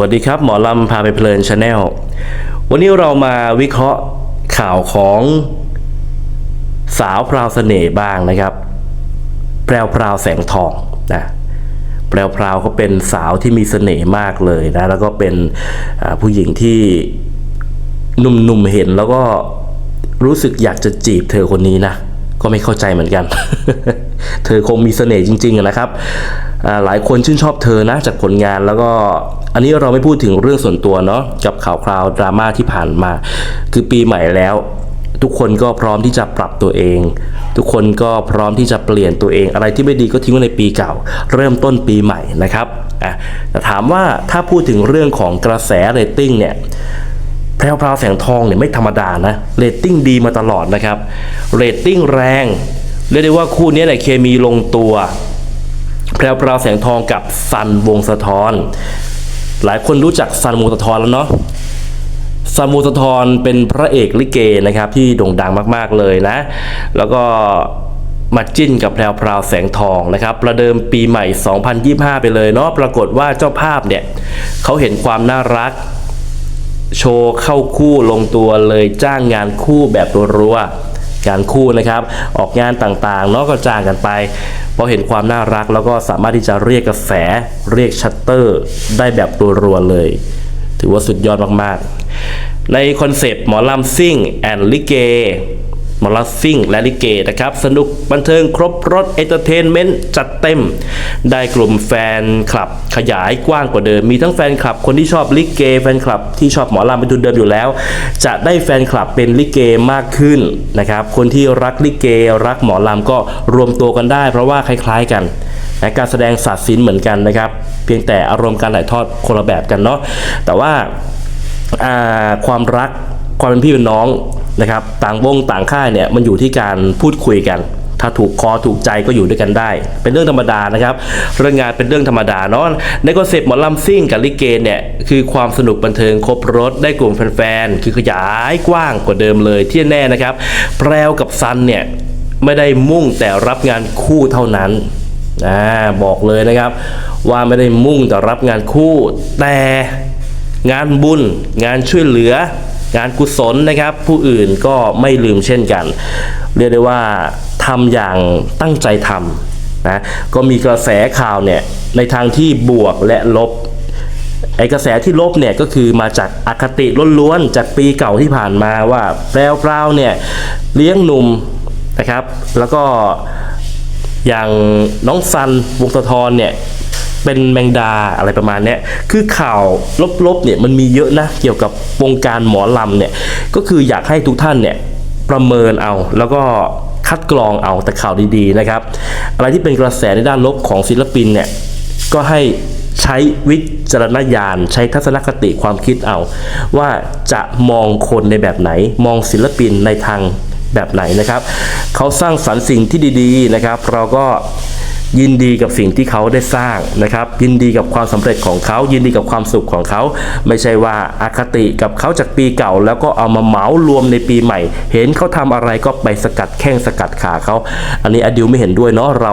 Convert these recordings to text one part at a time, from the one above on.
วัสดีครับหมอลำพาไปเพลินชาแนลวันนี้เรามาวิเคราะห์ข่าวของสาวพราวเสน่ห์บ้างนะครับ แพรวพราวแสงทองนะแพรวพราวเขาเป็นสาวที่มีเสน่ห์มากเลยนะ แล้วก็เป็นผู้หญิงที่หนุ่มๆเห็นแล้วก็รู้สึกอยากจะจีบเธอคนนี้นะ ก็ไม่เข้าใจเหมือนกัน เธอคงมีเสน่ห์จริงๆนะครับ หลายคนชื่นชอบเธอนะจากผลงานแล้วก็อันนี้เราไม่พูดถึงเรื่องส่วนตัวเนาะกับข่าวคราวดราม่าที่ผ่านมา คือปีใหม่แล้ว ทุกคนก็พร้อมที่จะปรับตัวเอง ทุกคนก็พร้อมที่จะเปลี่ยนตัวเอง อะไรที่ไม่ดีก็ทิ้งไว้ในปีเก่า เริ่มต้นปีใหม่นะครับอะแต่ถามว่าถ้าพูดถึงเรื่องของกระแสเรตติ้งเนี่ย แพรวพราวแสงทองเนี่ยไม่ธรรมดานะเรตติ้งดีมาตลอดนะครับเรตติ้งแรงเรียกได้ว่าคู่นี้เนี่ยเคมีลงตัว แพรวพราวแสงทองกับซันวงสะท้อน หลายคนรู้จักซันวงสะท้อนแล้วเนาะซันวงสะท้อนเป็นพระเอกลิเกนะครับที่โด่งดังมากๆเลยนะ แล้วก็มาจิ้นกับแพรวพราวแสงทองนะครับ ประเดิมปีใหม่ 2025 ไปเลยเนาะปรากฏว่าเจ้าภาพเนี่ยเขาเห็นความน่ารัก โชว์เข้าคู่ลงตัวเลยจ้างงานคู่แบบรัวๆงานคู่นะครับ ออกงานต่างๆเนาะก็จ้างกันไปพอเห็นความน่ารักแล้วก็สามารถที่จะเรียกกระแสเรียกชัตเตอร์ได้แบบรัวๆเลย ถือว่าสุดยอดมากๆ ในคอนเซปต์หมอลำซิ่งแอนลิเก มอลำซิ่งและลิเกนะครับ สนุกบันเทิงครบรถเอนเตอร์เทนเมนต์จัดเต็ม ได้กลุ่มแฟนคลับขยายกว้างกว่าเดิม มีทั้งแฟนคลับคนที่ชอบลิเก แฟนคลับที่ชอบหมอลำเป็นทุนเดิมอยู่แล้ว จะได้แฟนคลับเป็นลิเกมากขึ้นนะครับ คนที่รักลิเก รักหมอลำก็รวมตัวกันได้ เพราะว่าคล้าย ๆกันและการแสดงศาสตร์ศิลป์เหมือนกันนะครับ เพียงแต่อารมณ์การถ่ายทอดคนละแบบกันเนาะแต่ว่าความรักความเป็นพี่เป็นน้อง นะครับต่างวงต่างค่ายเนี่ยมันอยู่ที่การพูดคุยกัน ถ้าถูกคอถูกใจก็อยู่ด้วยกันได้ เป็นเรื่องธรรมดานะครับ เรื่องงานเป็นเรื่องธรรมดาเนาะในคอนเซปต์หมอลำซิ่งกับลิเกเนี่ยคือความสนุกบันเทิงครบรถได้กลุ่มแฟนๆคือขยายกว้างกว่าเดิมเลยที่แน่นะครับแพรวกับซันเนี่ยไม่ได้มุ่งแต่รับงานคู่เท่านั้นอ่าบอกเลยนะครับ ว่าไม่ได้มุ่งแต่รับงานคู่แต่งานบุญ งานช่วยเหลือ งานกุศลนะครับ ผู้อื่นก็ไม่ลืมเช่นกัน เรียกได้ว่าทำอย่างตั้งใจทำนะก็มีกระแสข่าวเนี่ยในทางที่บวกและลบไอกระแสที่ลบเนี่ยก็คือมาจากอคติล้วนๆจากปีเก่าที่ผ่านมาว่าแปลวๆเนี่ยเลี้ยงหนุ่มนะครับ แล้วก็อย่างน้องซันวงศ์สะทอนเนี่ย เป็นแมงดาอะไรประมาณนี้คือข่าวลบๆเนี่ยมันมีเยอะนะเกี่ยวกับวงการหมอลำเนี่ยก็คืออยากให้ทุกท่านเนี่ยประเมินเอาแล้วก็คัดกรองเอาแต่ข่าวดีๆนะครับ อะไรที่เป็นกระแสในด้านลบของศิลปินเนี่ยก็ให้ใช้วิจารณญาณ ใช้ทัศนคติความคิดเอา ว่าจะมองคนในแบบไหน มองศิลปินในทางแบบไหนนะครับ เขาสร้างสรรค์สิ่งที่ดี ๆนะครับ เราก็ ยินดีกับสิ่งที่เขาได้สร้างนะครับ ยินดีกับความสำเร็จของเขา ยินดีกับความสุขของเขา ไม่ใช่ว่าอาคติกับเขาจากปีเก่า แล้วก็เอามาเหมารวมในปีใหม่ เห็นเขาทำอะไรก็ไปสกัดแข้งสกัดขาเขา อันนี้อดิวไม่เห็นด้วยเนาะเรา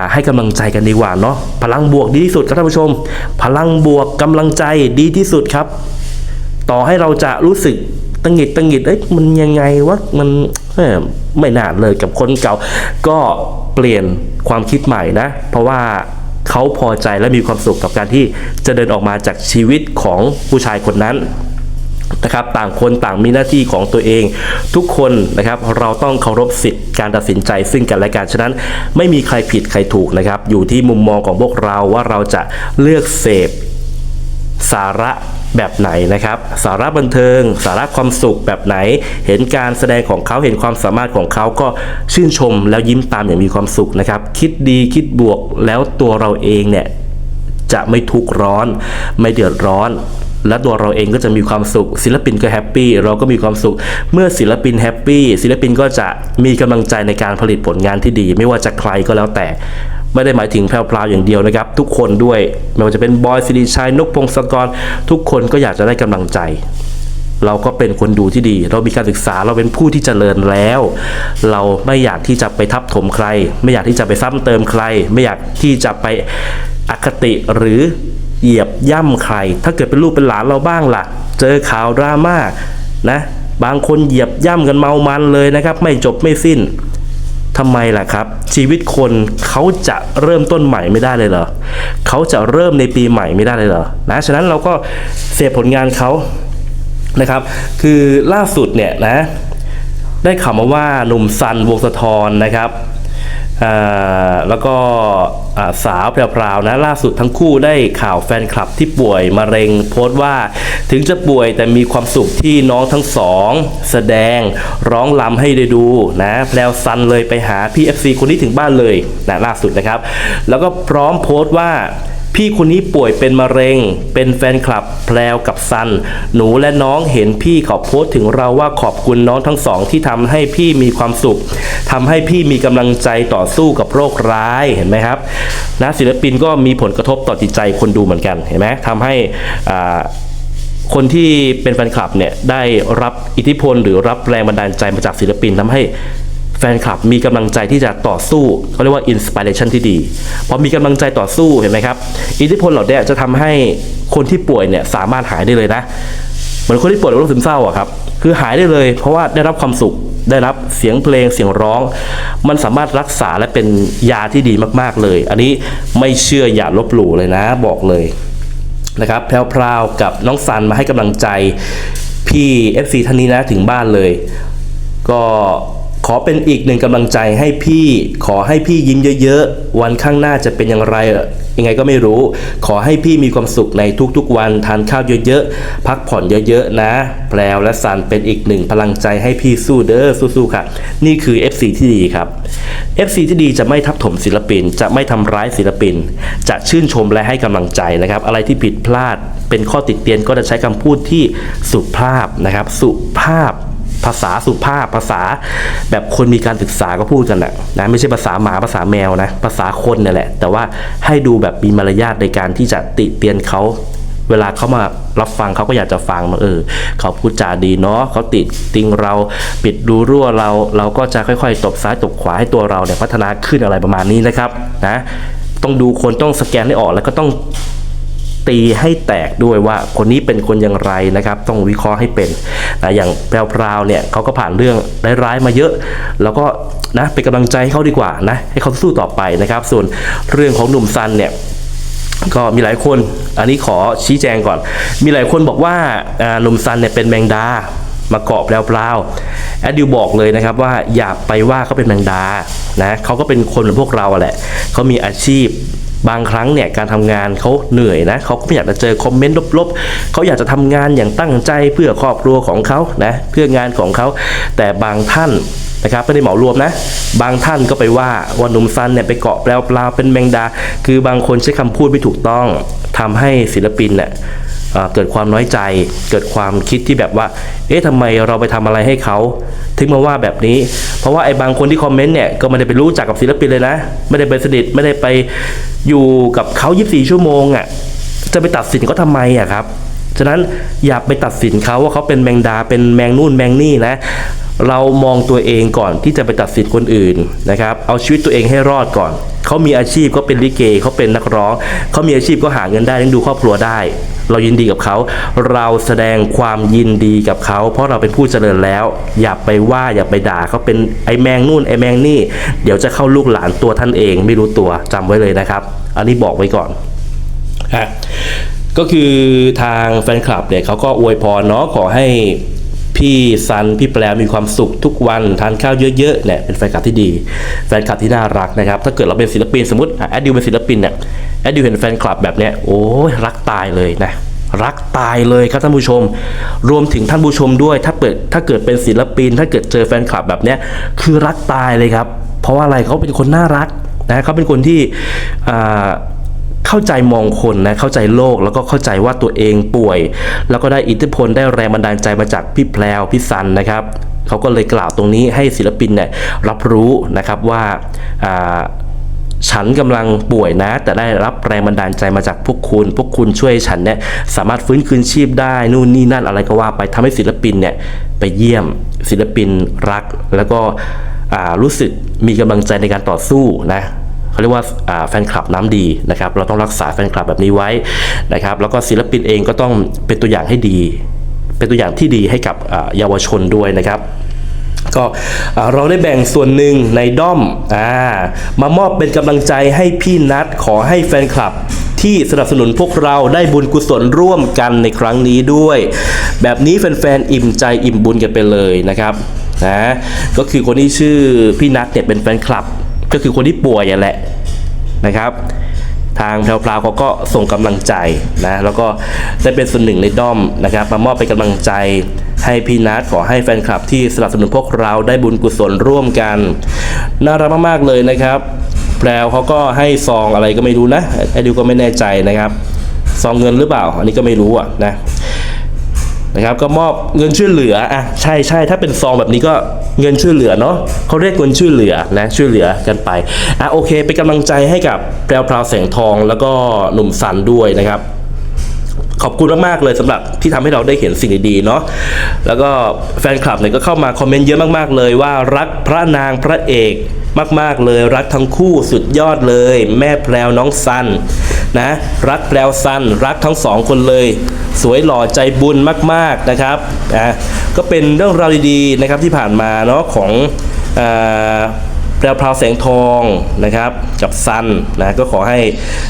าให้กำลังใจกันดีกว่าเนาะพลังบวกดีที่สุดครับท่านผู้ชม พลังบวกกำลังใจดีที่สุดครับ ต่อให้เราจะรู้สึก ตังหิดตังหิดเอ้ยมันยังไงวะมันไม่น่าเลยกับคนเก่า ก็เปลี่ยนความคิดใหม่นะ เพราะว่าเขาพอใจและมีความสุขกับการที่จะเดินออกมาจากชีวิตของผู้ชายคนนั้นนะครับต่างคนต่างมีหน้าที่ของตัวเอง ทุกคนนะครับเราต้องเคารพสิทธิ์การตัดสินใจซึ่งกันและกันฉะนั้น ไม่มีใครผิดใครถูกนะครับ อยู่ที่มุมมองของพวกเราว่าเราจะเลือกเสพ สาระแบบไหนนะครับ สาระบันเทิง สาระความสุขแบบไหน เห็นการแสดงของเขาเห็นความสามารถของเขาก็ชื่นชมแล้วยิ้มตามอย่างมีความสุขนะครับ คิดดีคิดบวกแล้วตัวเราเองเนี่ยจะไม่ทุกข์ร้อน ไม่เดือดร้อน และตัวเราเองก็จะมีความสุข ศิลปินก็แฮปปี้เราก็มีความสุข เมื่อศิลปินแฮปปี้ศิลปินก็จะมีกำลังใจในการผลิตผลงานที่ดี ไม่ว่าจะใครก็แล้วแต่ ไม่ได้หมายถึงแพรวๆอย่างเดียวนะครับ ทุกคนด้วยไม่ว่าจะเป็นบอยสิริชัยนกพงศกร ทุกคนก็อยากจะได้กำลังใจ เราก็เป็นคนดูที่ดี เรามีการศึกษาเราเป็นผู้ที่เจริญแล้ว เราไม่อยากที่จะไปทับถมใคร ไม่อยากที่จะไปซ้ำเติมใคร ไม่อยากที่จะไปอคติหรือเหยียบย่ำใคร ถ้าเกิดเป็นลูกเป็นหลานเราบ้างล่ะ เจอข่าวดราม่านะบางคนเหยียบย่ำกันเมามันเลยนะครับ ไม่จบไม่สิ้น ทำไมล่ะครับ ชีวิตคนเขาจะเริ่มต้นใหม่ไม่ได้เลยเหรอเขาจะเริ่มในปีใหม่ไม่ได้เลยเหรอนะฉะนั้นเราก็เสพผลงานเขานะครับ คือล่าสุดเนี่ยนะได้ข่าวมาว่าหนุ่มซันวงสะทอนนะครับ แล้วก็สาวแพรวๆนะล่าสุดทั้งคู่ได้ข่าวแฟนคลับที่ป่วยมะเร็งโพสต์ว่า ถึงจะป่วยแต่มีความสุขที่น้องทั้งสอง แสดงร้องลำให้ได้ดูนะแพรวซันเลยไปหาพี่ FC คนนี้ถึงบ้านเลยนะล่าสุดนะครับ แล้วก็พร้อมโพสต์ว่า พี่คนนี้ป่วยเป็นมะเร็ง เป็นแฟนคลับแพลวกับซัน หนูและน้องเห็นพี่เขาโพสต์ถึงเราว่าขอบคุณน้องทั้งสองที่ทำให้พี่มีความสุขทำให้พี่มีกำลังใจต่อสู้กับโรคร้ายเห็นไหมครับนะศิลปินก็มีผลกระทบต่อจิตใจคนดูเหมือนกันเห็นไหมทำให้อ่าคนที่เป็นแฟนคลับเนี่ยได้รับอิทธิพลหรือรับแรงบันดาลใจมาจากศิลปินทำให้ แฟนคลับมีกำลังใจที่จะต่อสู้เขาเรียกว่าอินสปิเรชันที่ดีพอมีกำลังใจต่อสู้เห็นไหมครับ อิทธิพลเหล่านี้จะทำให้คนที่ป่วยเนี่ยสามารถหายได้เลยนะเหมือนคนที่ป่วยโรคซึมเศร้าอะครับคือหายได้เลย เพราะว่าได้รับความสุขได้รับเสียงเพลงเสียงร้อง มันสามารถรักษาและเป็นยาที่ดีมากๆเลย อันนี้ไม่เชื่ออย่าลบหลู่เลยนะบอกเลยนะครับแพรวๆกับน้องซันมาให้กำลังใจพี่ FC ท่านนี้นะถึงบ้านเลย ก็ ขอเป็นอีกหนึ่งกำลังใจให้พี่ขอให้พี่ยิ้มเยอะๆ วันข้างหน้าจะเป็นอย่างไรยังไงก็ไม่รู้ ขอให้พี่มีความสุขในทุกๆวันทานข้าวเยอะๆ พักผ่อนเยอะๆนะ แพรวและซันเป็นอีกหนึ่งพลังใจให้พี่สู้เด้อสู้ๆค่ะ นี่คือ FC ที่ดีครับ FC ที่ดีจะไม่ทับถมศิลปิน จะไม่ทำร้ายศิลปิน จะชื่นชมและให้กำลังใจนะครับ อะไรที่ผิดพลาดเป็นข้อติดเตียนก็จะใช้คำพูดที่สุภาพนะครับ สุภาพ ภาษาสุภาพภาษาแบบคนมีการศึกษาก็พูดกันแหละนะไม่ใช่ภาษาหมาภาษาแมวนะภาษาคนเนี่ยแหละ แต่ว่าให้ดูแบบมีมารยาทในการที่จะติเตียนเขาเวลาเขามารับฟังเขาก็อยากจะฟังเออเขาพูดจาดีเนาะเขาติดติงเราปิดดูรั่วเรา เราก็จะค่อยๆ ตบซ้ายตบขวาให้ตัวเราเนี่ยพัฒนาขึ้นอะไรประมาณนี้นะครับนะต้องดูคนต้องสแกนให้ออกแล้วก็ต้อง ตีให้แตกด้วยว่าคนนี้เป็นคนอย่างไรนะครับ ต้องวิเคราะห์ให้เป็นนะอย่างแพรวๆเนี่ยเขาก็ผ่านเรื่องร้ายๆมาเยอะ แล้วก็นะเป็นกำลังใจให้เขาดีกว่านะให้เขาสู้ต่อไปนะครับ ส่วนเรื่องของหนุ่มซันเนี่ยก็มีหลายคน อันนี้ขอชี้แจงก่อน มีหลายคนบอกว่าหนุ่มซันเนี่ยเป็นแมงดา มาเกาะแปลวๆแอดดิวบอกเลยนะครับว่าอย่าไปว่าเขาเป็นแมงดา นะเขาก็เป็นคนเหมือนพวกเราแหละ เขามีอาชีพ บางครั้งเนี่ยการทำงานเขาเหนื่อยนะเขาก็ไม่อยากจะเจอคอมเมนต์ลบๆเขาอยากจะทำงานอย่างตั้งใจเพื่อครอบครัวของเขานะเพื่องานของเขาแต่บางท่านนะครับไม่ได้เหมารวมนะ บางท่านก็ไปว่าว่าหนุ่มซันเนี่ยไปเกาะแปลวปลาเป็นแมงดา คือบางคนใช้คำพูดไม่ถูกต้องทำให้ศิลปินเนี่ย เกิดความน้อยใจ เกิดความคิดที่แบบว่า เอ๊ะทำไมเราไปทำอะไรให้เขา ถึงมาว่าแบบนี้ เพราะว่าไอ้บางคนที่คอมเมนต์เนี่ย ก็ไม่ได้ไปรู้จักกับศิลปินเลยนะ ไม่ได้ไปสนิท ไม่ได้ไปอยู่กับเขา 24 ชั่วโมงอะ่ะ จะไปตัดสินเขาทำไมอะครับ ฉะนั้นอย่าไปตัดสินเขาว่าเขาเป็นแมงดา เป็นแมงนู่นแมงนี่นะ เรามองตัวเองก่อนที่จะไปตัดสินคนอื่นนะครับเอาชีวิตตัวเองให้รอดก่อน เขามีอาชีพก็เป็นลิเกเขาเป็นนักร้อง เขามีอาชีพก็หาเงินได้เลี้ยงดูครอบครัวได้ เรายินดีกับเขา เราแสดงความยินดีกับเขา เพราะเราเป็นผู้เจริญแล้ว อย่าไปว่าอย่าไปด่าเขาเป็นไอ้แมงนู่นไอ้แมงนี่ เดี๋ยวจะเข้าลูกหลานตัวท่านเอง ไม่รู้ตัวจำไว้เลยนะครับ อันนี้บอกไว้ก่อนฮะก็คือทางแฟนคลับเนี่ยเขาก็อวยพรเนาะขอให้ พี่ซันพี่แปลมีความสุขทุกวันทานข้าวเยอะๆเนี่ยเป็นแฟนคลับที่ดี แฟนคลับที่น่ารักนะครับ ถ้าเกิดเราเป็นศิลปินสมมติอะแอดดิวเป็นศิลปินเนี่ยแอดดิวเห็นแฟนคลับแบบเนี้ยโอ้ยรักตายเลยนะรักตายเลยครับท่านผู้ชม รวมถึงท่านผู้ชมด้วย ถ้าเปิดถ้าเกิดเป็นศิลปิน ถ้าเกิดเจอแฟนคลับแบบเนี้ยคือรักตายเลยครับ เพราะว่าอะไรเขาเป็นคนน่ารักนะเขาเป็นคนที่อ่า เข้าใจมองคนนะเข้าใจโลกแล้วก็เข้าใจว่าตัวเองป่วย แล้วก็ได้อิทธิพลได้แรงบันดาลใจมาจากพี่แพลวพี่ซันนะครับเขาก็เลยกล่าวตรงนี้ให้ศิลปินเนี่ยรับรู้นะครับว่าฉันกำลังป่วยนะ แต่ได้รับแรงบันดาลใจมาจากพวกคุณ พวกคุณช่วยฉันเนี่ยสามารถฟื้นคืนชีพได้ นู่นนี่นั่นอะไรก็ว่าไปทำให้ศิลปินเนี่ยไปเยี่ยมศิลปินรัก แล้วก็รู้สึกมีกำลังใจในการต่อสู้นะ เขาเรียกว่าแฟนคลับน้ำดีนะครับ เราต้องรักษาแฟนคลับแบบนี้ไว้นะครับ แล้วก็ศิลปินเองก็ต้องเป็นตัวอย่างให้ดี เป็นตัวอย่างที่ดีให้กับเยาวชนด้วยนะครับก็เราได้แบ่งส่วนหนึ่งในด้อมอ่ามามอบเป็นกำลังใจให้พี่นัทขอให้แฟนคลับที่สนับสนุนพวกเราได้บุญกุศลร่วมกันในครั้งนี้ด้วย แบบนี้แฟนๆอิ่มใจอิ่มบุญกันไปเลยนะครับนะก็คือคนที่ชื่อพี่นัทเนี่ยเป็นแฟนคลับ ก็คือคนที่ป่วยอะแหละนะครับ ทางแพรวๆเขาก็ส่งกำลังใจนะแล้วก็ได้เป็นส่วนหนึ่งในด้อมนะครับ มามอบเป็นกำลังใจให้พี่นัทขอให้แฟนคลับที่สนับสนุนพวกเราได้บุญกุศลร่วมกัน น่ารักมากๆเลยนะครับ แพรวเขาก็ให้ซองอะไรก็ไม่รู้นะไอ้ดิวก็ไม่แน่ใจนะครับซองเงินหรือเปล่า อันนี้ก็ไม่รู้อะนะ นะครับก็มอบเงินช่วยเหลืออะใช่ใช่ถ้าเป็นซองแบบนี้ก็เงินช่วยเหลือเนาะเขาเรียกเงินช่วยเหลือนะช่วยเหลือกันไปอะโอเคเป็นกำลังใจให้กับแพรวพราวแสงทองแล้วก็หนุ่มสันด้วยนะครับขอบคุณมากๆเลยสำหรับที่ทำให้เราได้เห็นสิ่งดีๆเนาะแล้วก็แฟนคลับเนี่ยก็เข้ามาคอมเมนต์เยอะมากๆเลยว่ารักพระนางพระเอก มากๆเลยรักทั้งคู่สุดยอดเลย แม่แพรวน้องซันนะรักแพรวซันรักทั้งสองคนเลย สวยหล่อใจบุญมากๆนะครับอะก็เป็นเรื่องราวดีๆนะครับที่ผ่านมาเนาะของอ่าแพรวพราวแสงทองนะครับกับซันนะก็ขอให้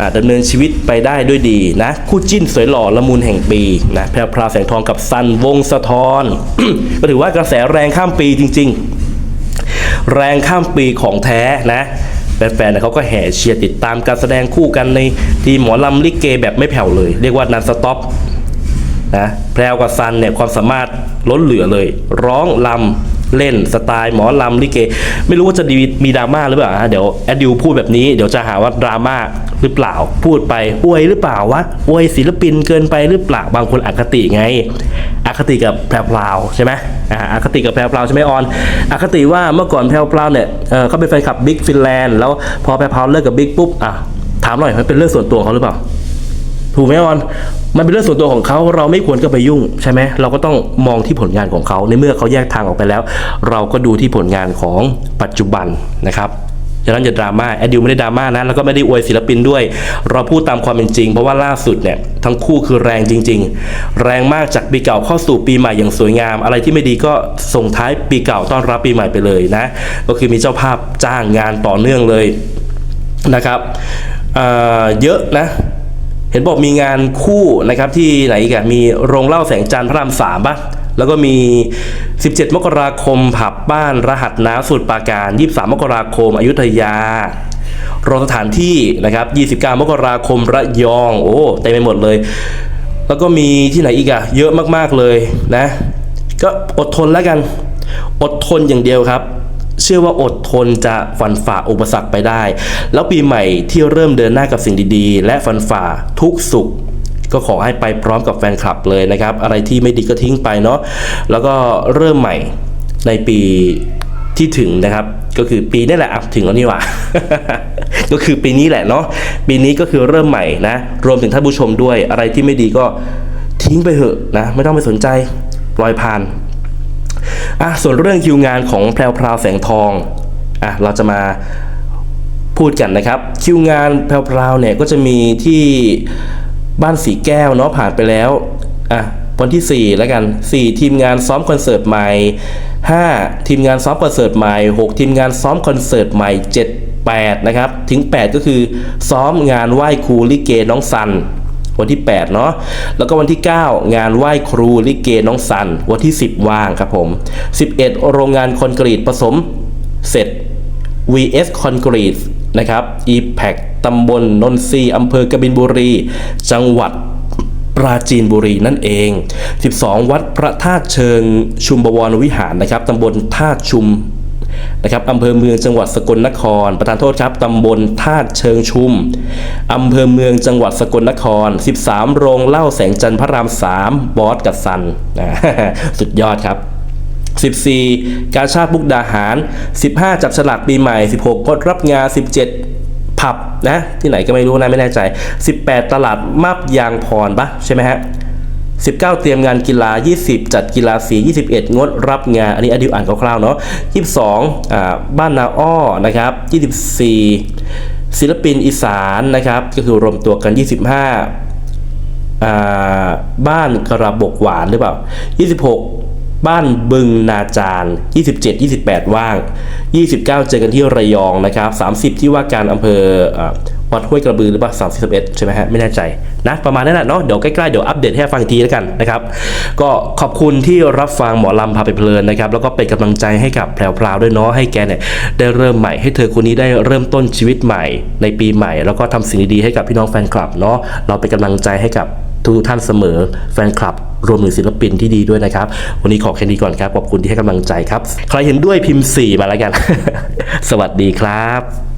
อ่าดำเนินชีวิตไปได้ด้วยดีนะคู่จิ้นสวยหล่อละมุนแห่งปีนะแพรวพราวแสงทองกับซันวงสะท้อนก็ถือว่ากระแสแรงข้ามปีจริง ๆ แรงข้ามปีของแท้นะแฟนๆเขาก็แห่เชียร์ติดตามการแสดงคู่กันในทีมหมอลำลิเกแบบไม่แผ่วเลย เรียกว่านันสต็อปนะแพรวกับซันเนี่ยความสามารถล้นเหลือเลย ร้องลำ เล่นสไตล์หมอลำลิเก ไม่รู้ว่าจะมีดราม่าหรือเปล่าฮะเดี๋ยวแอดดิวพูดแบบนี้เดี๋ยวจะหาว่าดราม่าหรือเปล่าพูดไปอวยหรือเปล่าวะอวยศิลปินเกินไปหรือเปล่าบางคนอคติไงอคติกับแพรวาวใช่ไหมอ่าอคติกับแพรวาวใช่ไหมออนอคติว่าเมื่อก่อนแพรวาวเนี่ยเออเขาเป็นแฟนคลับบิ๊กฟินแลนด์แล้วพอแพรวาวเลิกกับบิ๊กปุ๊บอะถามหน่อยมันเป็นเรื่องส่วนตัวของเขาหรือเปล่า ถูกไหมออน มันเป็นเรื่องส่วนตัวของเขาเราไม่ควรก็ไปยุ่งใช่ไหมเราก็ต้องมองที่ผลงานของเขาในเมื่อเขาแยกทางออกไปแล้ว เราก็ดูที่ผลงานของปัจจุบันนะครับฉะนั้นอย่าดราม่าแอดดิวไม่ได้ดราม่านะแล้วก็ไม่ได้อวยศิลปินด้วย เราพูดตามความเป็นจริง เพราะว่าล่าสุดเนี่ยทั้งคู่คือแรงจริง ๆ แรงมากจากปีเก่าเข้าสู่ปีใหม่อย่างสวยงาม อะไรที่ไม่ดีก็ส่งท้ายปีเก่าต้อนรับปีใหม่ไปเลยนะ ก็คือมีเจ้าภาพจ้างงานต่อเนื่องเลยนะครับเเยอะนะ เห็นบอกมีงานคู่นะครับที่ไหนกันมีโรงเล้าแสงจันทร์พระรามสามปะแล้วก็มี 17 มกราคมผับบ้านรหัสน้ำสูตรปาการ 23 มกราคม อยุธยารอสถานที่นะครับ 29 มกราคมระยอง โอ้เต็มไปหมดเลย แล้วก็มีที่ไหนอีกอะเยอะมากๆเลยนะ ก็อดทนแล้วกัน อดทนอย่างเดียวครับ เชื่อว่าอดทนจะฟันฝ่าอุปสรรคไปได้ แล้วปีใหม่ที่เริ่มเดินหน้ากับสิ่งดีๆ และฟันฝ่าทุกสุขก็ขอให้ไปพร้อมกับแฟนคลับเลยนะครับ อะไรที่ไม่ดีก็ทิ้งไปเนาะแล้วก็เริ่มใหม่ในปีที่ถึงนะครับก็คือปีนี่แหละถึงแล้วนี่หว่า ก็คือปีนี้แหละเนาะปีนี้ก็คือเริ่มใหม่นะ รวมถึงท่านผู้ชมด้วย อะไรที่ไม่ดีก็ทิ้งไปเถอะนะ ไม่ต้องไปสนใจปล่อยผ่าน อะส่วนเรื่องคิวงานของแพรวพราวแสงทองอะเราจะมาพูดกันนะครับ คิวงานแพรวพราวเนี่ยก็จะมีที่บ้านสีแก้วเนาะผ่านไปแล้วอะวันที่ 4 แล้วกัน 4 ทีมงานซ้อมคอนเสิร์ตใหม่ 5 ทีมงานซ้อมคอนเสิร์ตใหม่ 6 ทีมงานซ้อมคอนเสิร์ตใหม่ 7 8 นะครับ ถึง 8 ก็คือซ้อมงานไหว้ครูลิเกน้องซัน วันที่ 8 เนาะแล้วก็วันที่ 9 งานไหว้ครูลิเกน้องสัน วันที่ 10 ว่างครับผม 11 โรงงานคอนกรีตผสมเสร็จ VS คอนกรีตนะครับ e p a c ตำบลนนทรีอำเภอกบินบุรี จังหวัดปราจีนบุรีนั่นเอง 12 วัดพระธาตุเชิงชุมบวรวิหารนะครับตำบลธาตุชุม นะครับอำเภอเมืองจังหวัดสกลนคร ประธานโทษครับตำบลธาตุเชิงชุมอำเภอเมืองจังหวัดสกลนคร 13 โรงเหล้าแสงจันทร์พระราม 3 บอสกับซันสุดยอดครับ14 การชาติบุกดาหาร 15 จับฉลากปีใหม่ 16กดรับงาน 17 ผับนะ ที่ไหนก็ไม่รู้นะ ไม่แน่ใจ 18 ตลาดมาบยางพรปะใช่ไหมฮะ 19 เตรียมงานกีฬา 20 จัดกีฬาสี 21 งดรับงาน อันนี้อดิวอ่านคร่าวๆเนาะ 22อ่าบ้านนาอ้อนะครับ 24 ศิลปินอีสานนะครับ ก็คือรวมตัวกัน 25อ่าบ้านกระบอกหวานหรือเปล่า 26บ้านบึงนาจาร27 28 ว่าง 29 เจอกันที่ระยองนะครับ 30 ที่ว่าการอำเภอ วัดห้วยกระบือหรือเปล่า31ใช่ไหมฮะไม่แน่ใจนะประมาณนั้นแหละเนาะเดี๋ยวใกล้ๆเดี๋ยวอัปเดตให้ฟังอีกทีแล้วกันนะครับก็ขอบคุณที่รับฟังหมอลำพาไปเพลินนะครับแล้วก็เป็นกำลังใจให้กับแพรวๆด้วยเนาะให้แกเนี่ยได้เริ่มใหม่ให้เธอคนนี้ได้เริ่มต้นชีวิตใหม่ในปีใหม่ แล้วก็ทำสิ่งดีๆให้กับพี่น้องแฟนคลับเนาะเราเป็นกำลังใจให้กับทุกท่านเสมอแฟนคลับรวมถึงศิลปินที่ดีด้วยนะครับ วันนี้ขอแค่นี้ก่อนครับ ขอบคุณที่ให้กำลังใจครับ ใครเห็นด้วยพิมพ์ 4 มาแล้วกัน สวัสดีครับ